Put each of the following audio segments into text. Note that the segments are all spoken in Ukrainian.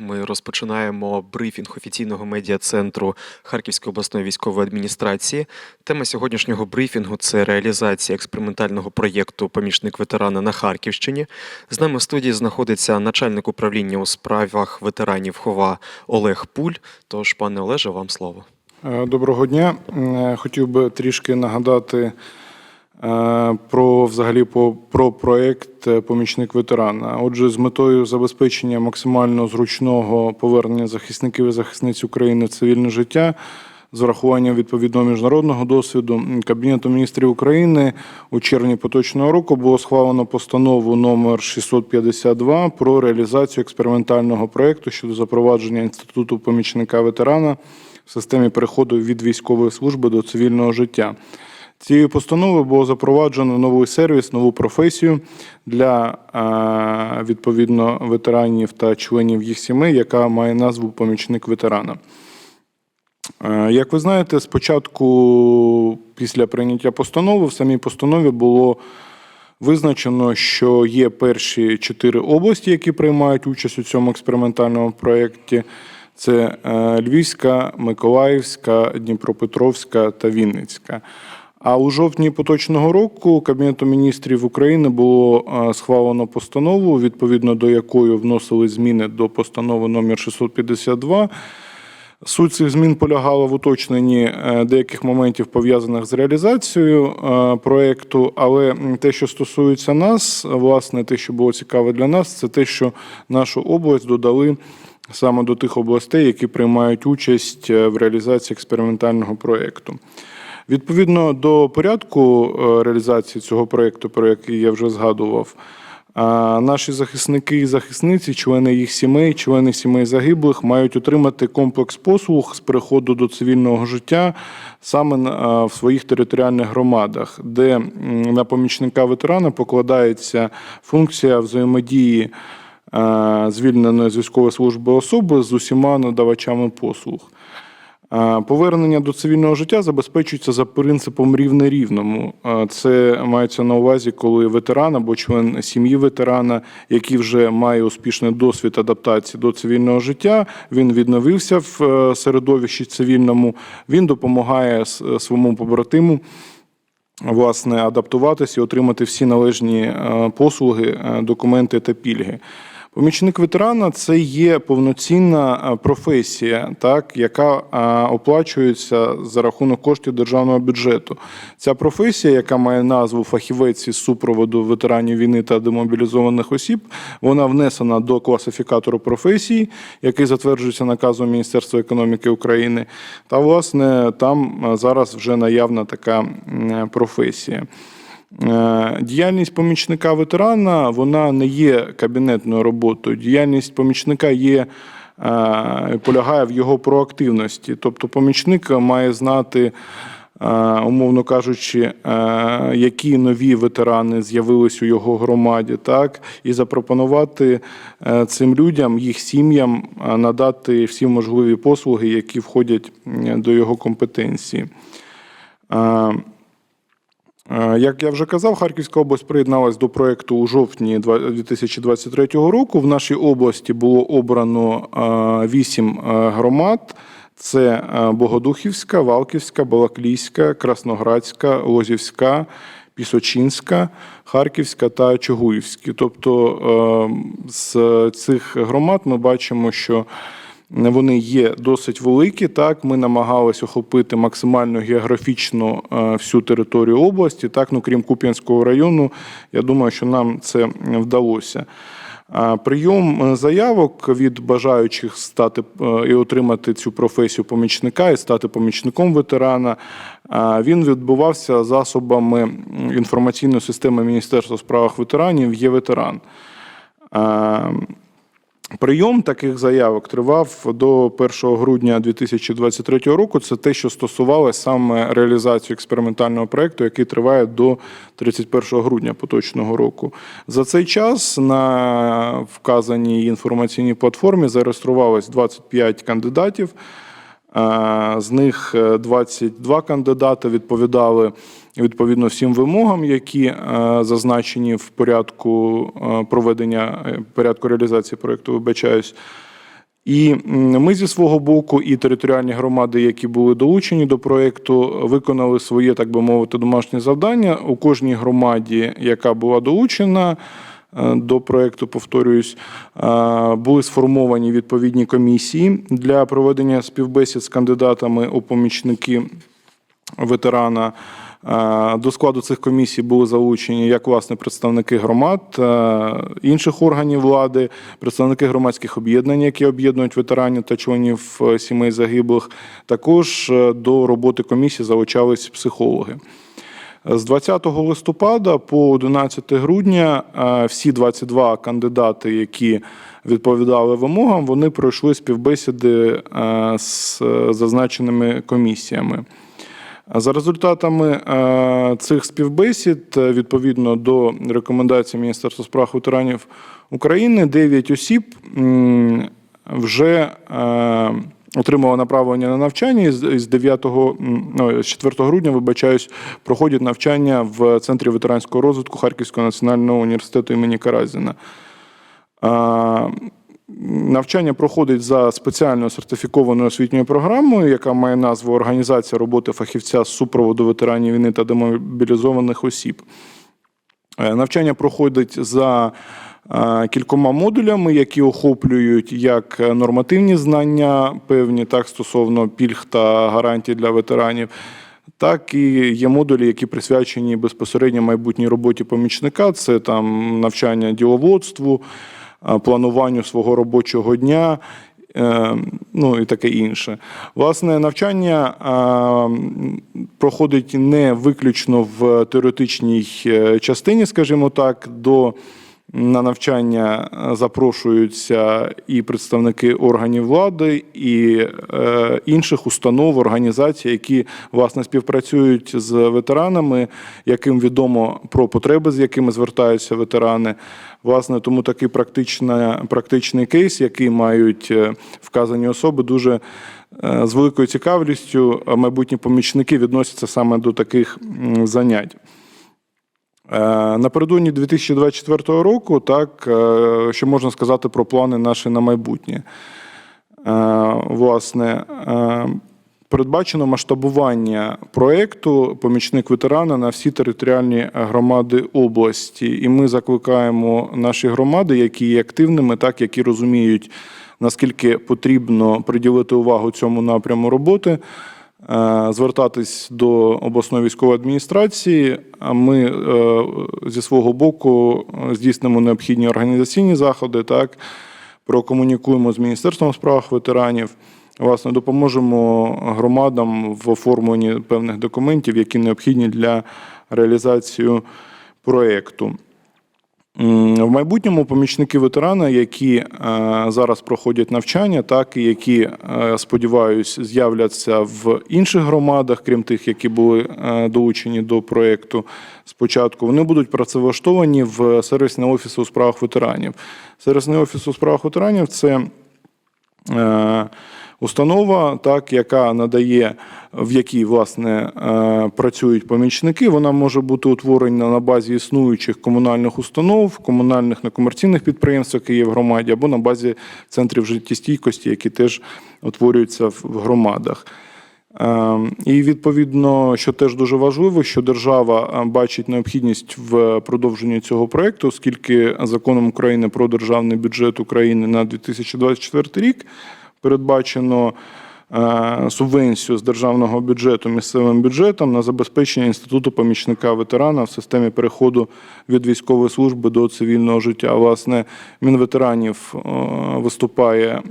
Ми розпочинаємо брифінг офіційного медіа-центру Харківської обласної військової адміністрації. Тема сьогоднішнього брифінгу це реалізація експериментального проєкту Помічник ветерана на Харківщині. З нами в студії знаходиться начальник управління у справах ветеранів ХОВА Олег Пуль. Тож, пане Олеже, вам слово. Е, Доброго дня. Е, Хотів би трішки нагадати про взагалі по- про проект е, Помічник ветерана. Отже, з метою забезпечення максимально зручного повернення захисників і захисниць України в цивільне життя. З врахуванням відповідного міжнародного досвіду Кабінетом міністрів України у червні поточного року було схвалено постанову номер 652 про реалізацію експериментального проекту щодо запровадження інституту помічника ветерана в системі переходу від військової служби до цивільного життя. Цією постановою було запроваджено новий сервіс, нову професію для е, відповідно ветеранів та членів їх сімей, яка має назву помічник ветерана. Е, Як ви знаєте, спочатку після прийняття постанови в самій постанові було визначено, що є перші чотири області, які приймають участь у цьому експериментальному проєкті. Це е, Львівська, Миколаївська, Дніпропетровська та Вінницька. А у жовтні поточного року Кабінетом міністрів України було е, схвалено постанову, відповідно до якої вносили зміни до постанови номер 652. Суть цих змін полягала в уточненні е, деяких моментів пов'язаних з реалізацією е, проекту. Але те, що стосується нас, власне, те, що було цікаве для нас, це те, що нашу область додали саме до тих областей, які приймають участь в реалізації експериментального проекту. Відповідно до порядку е, реалізації цього проекту, про який я вже згадував, Наші захисники і захисниці, члени їх сімей, члени сімей загиблих мають отримати комплекс послуг з переходу до цивільного життя саме в своїх територіальних громадах, де на помічника ветерана покладається функція взаємодії е, звільненої з військової служби особи з усіма надавачами послуг. Повернення до цивільного життя забезпечується за принципом рівне рівному. Це мається на увазі, коли ветеран або член сім'ї ветерана, який вже має успішний досвід адаптації до цивільного життя, він відновився в е, середовищі цивільному, він допомагає своєму побратиму. Власне, адаптуватися і отримати всі належні е, послуги, е, документи та пільги. Помічник ветерана це є повноцінна е, професія, так, яка е, оплачується за рахунок коштів державного бюджету. Ця професія, яка має назву фахівець із супроводу ветеранів війни та демобілізованих осіб, вона внесена до класифікатору професій, який затверджується наказом Міністерства економіки України. Та, власне, там е, зараз вже наявна така професія. Е, Діяльність помічника ветерана вона не є кабінетною роботою. Діяльність помічника є. е, Полягає в його проактивності. Тобто помічник має знати, е, умовно кажучи, які нові ветерани з'явились у його громаді, так, і запропонувати цим людям, їх сім'ям надати всі можливі послуги, які входять до його компетенції. Е, Як я вже казав, Харківська область приєдналась до проекту у жовтні 2023 року. В нашій області було обрано е, вісім е, громад: це Богодухівська, Валківська, Балаклійська, Красноградська, Лозівська, Пісочинська, Харківська та Чугуївська. Тобто з цих громад ми бачимо, що вони є досить великі. Так, ми намагались охопити максимально географічно е, всю територію області. Так, ну крім Куп'янського району, я думаю, що нам це вдалося. Прийом е, заявок від бажаючих стати е, і отримати цю професію помічника і стати помічником ветерана. Він відбувався засобами інформаційної системи Міністерства у справах ветеранів є ветеран. Прийом таких заявок тривав до 1 грудня 2023 року. Це те, що стосувалося саме реалізації експериментального проекту, який триває до 31 грудня поточного року. За цей час на вказаній інформаційній платформі зареєструвалось 25 кандидатів. Е, З них е, 22 кандидати відповідали відповідно всім вимогам, які е, зазначені в порядку е, проведення е, порядку реалізації проекту. Вибачаюсь. І ми зі свого боку, і територіальні громади, які були долучені до проєкту, виконали своє, так би мовити, домашнє завдання. У кожній громаді, яка була долучена до проєкту, повторююсь, були сформовані відповідні комісії для проведення співбесід з кандидатами у помічники ветерана. Е, До складу цих комісій були залучені як власне представники громад, е, інших органів влади, представники громадських об'єднань, які об'єднують ветеранів та членів е, сімей загиблих. Також до роботи комісії залучались психологи. З 20 листопада по 11 грудня всі 22 кандидати, які відповідали вимогам, вони пройшли співбесіди з зазначеними комісіями. За результатами е, цих співбесід, е, відповідно до рекомендацій Міністерства справ ветеранів України, 9 осіб вже е, отримали направлення на навчання і з- 9, ну, з 4 грудня, вибачаюсь, проходять навчання в Центрі ветеранського розвитку Харківського національного університету імені Каразіна. Навчання проходить за спеціальною сертифікованою освітньою програмою, яка має назву Організація роботи фахівця з супроводу ветеранів війни та демобілізованих осіб. Е, Навчання проходить за е, кількома модулями, які охоплюють як нормативні знання, певні так стосовно пільг та гарантій для ветеранів, так і є модулі, які присвячені безпосередньо майбутній роботі помічника. Це там навчання діловодству, плануванню свого робочого дня. е, Ну і таке інше. Власне, навчання е, проходить не виключно в теоретичній е, частині, скажімо так, до на навчання е, запрошуються і представники органів влади, і е, інших установ, організацій, які власне співпрацюють з ветеранами, яким відомо про потреби, з якими звертаються ветерани. Власне, тому такий практична, практичний кейс, який мають е, вказані особи, дуже е, з великою цікавістю майбутні помічники відносяться саме до таких занять. Е, Напередодні 2024 року, так, е, що можна сказати про плани наші на майбутнє. Е, Власне, передбачено масштабування проєкту Помічник ветерана на всі територіальні громади області. І ми закликаємо наші громади, які є активними, так які розуміють, наскільки потрібно приділити увагу цьому напряму роботи. Е, Звертатись до обласної військової адміністрації. Ми е, зі свого боку е, здійснимо необхідні організаційні заходи, так прокомунікуємо з Міністерством справ ветеранів. Власне, допоможемо громадам в оформленні певних документів, які необхідні для реалізації проєкту. В майбутньому помічники ветерана, які е, зараз проходять навчання, так і які, е, сподіваюсь, з'являться в інших громадах, крім тих, які були е, долучені до проєкту спочатку, вони будуть працевлаштовані в сервісний офіс у справах ветеранів. Сервісний офіс у справах ветеранів це установа, так, яка надає, в якій власне е, працюють помічники. Вона може бути утворена на базі існуючих комунальних установ, комунальних некомерційних підприємств, які є в громаді, або на базі центрів життєстійкості, які теж утворюються в громадах. Е, І відповідно, що теж дуже важливо, що держава е, бачить необхідність в продовженні цього проекту, оскільки законом України про державний бюджет України на 2024 рік передбачено е, субвенцію з державного бюджету місцевим бюджетом на забезпечення інституту помічника ветерана в системі переходу від військової служби до цивільного життя. Власне, Мінветеранів е, виступає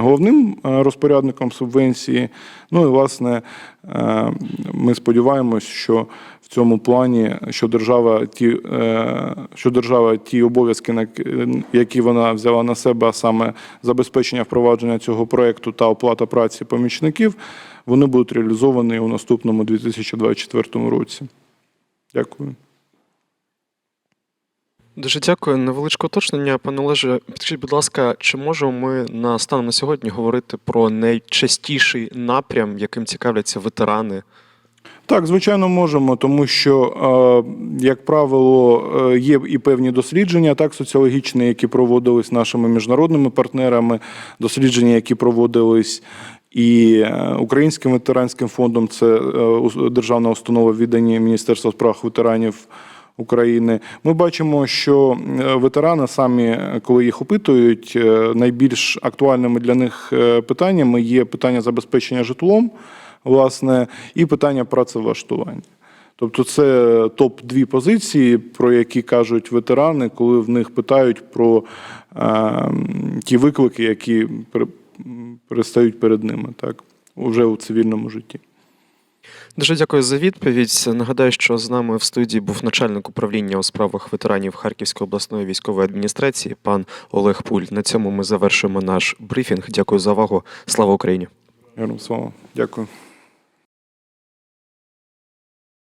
головним е, розпорядником субвенції. Ну і власне е, ми сподіваємось, що в цьому плані, що держава ті, е, що держава ті обов'язки, які вона взяла на себе, а саме забезпечення впровадження цього проекту та оплата праці помічників, вони будуть реалізовані у наступному 2024 році. Дякую. Дуже дякую. Невеличке уточнення, пане Олеже. Підкажіть, будь ласка, чи можемо ми на станом на сьогодні говорити про найчастіший напрям, яким цікавляться ветерани? Так, звичайно, можемо, тому що, як правило, е, є і певні дослідження, так, соціологічні, які проводились нашими міжнародними партнерами, дослідження, які проводились і е, Українським ветеранським фондом, це е, державна установа віддані Міністерства справ ветеранів. України. Ми бачимо, що е, ветерани самі, е, коли їх опитують, е, найбільш актуальними для них питаннями є питання забезпечення житлом, власне, і питання працевлаштування. Тобто це топ-2 позиції, про які кажуть ветерани, коли в них питають про е, ті виклики, які пере- перестають перед ними, так, вже у цивільному житті. Дуже дякую за відповідь. Нагадаю, що з нами в студії був начальник управління у справах ветеранів Харківської обласної військової адміністрації, пан Олег Пуль. На цьому ми завершуємо наш брифінг. Дякую за увагу. Слава Україні! Героям слава. Дякую.